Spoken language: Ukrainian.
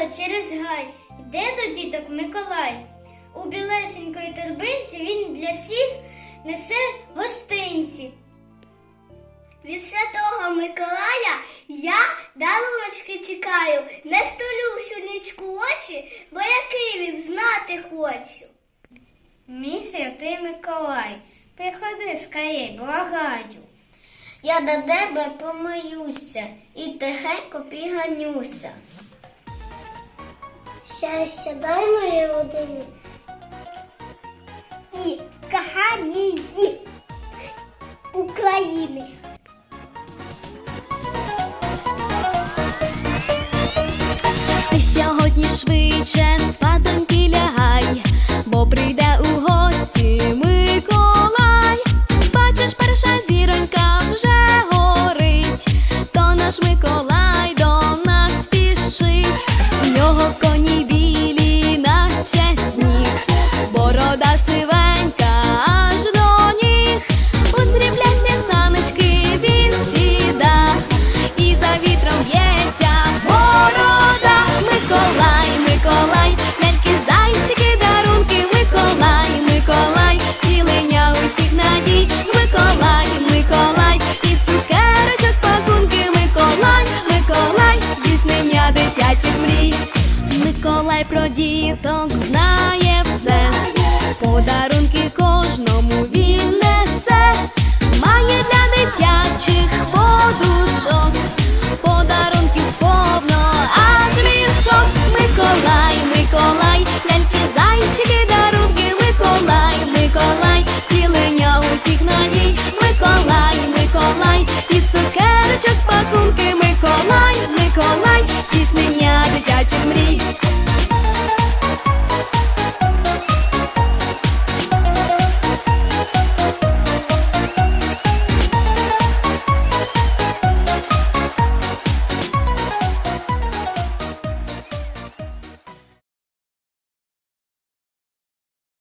поле через гай, йде до діток Миколай. У білесенької торбинці він для всіх несе гостинці. Від святого Миколая я даруночки чекаю, не столю всю нічку очі, бо який він знати хочу. Мій святий Миколай, приходи скорей, благаю. Я до тебе помиюся і тихенько підганюся. Щастя, дай моїй родині. І коханій Чай про діток знає все, подарунки кожному він несе, має для дитячих подушок, подарунків повно, аж мішок. Миколай, Миколай, ляльки, зайчики, дарунки, Миколай, Миколай, тілення усіх ногій, Миколай, Миколай, і цукерочок пакунки, Миколай, Миколай, тіснення дитячих мрій.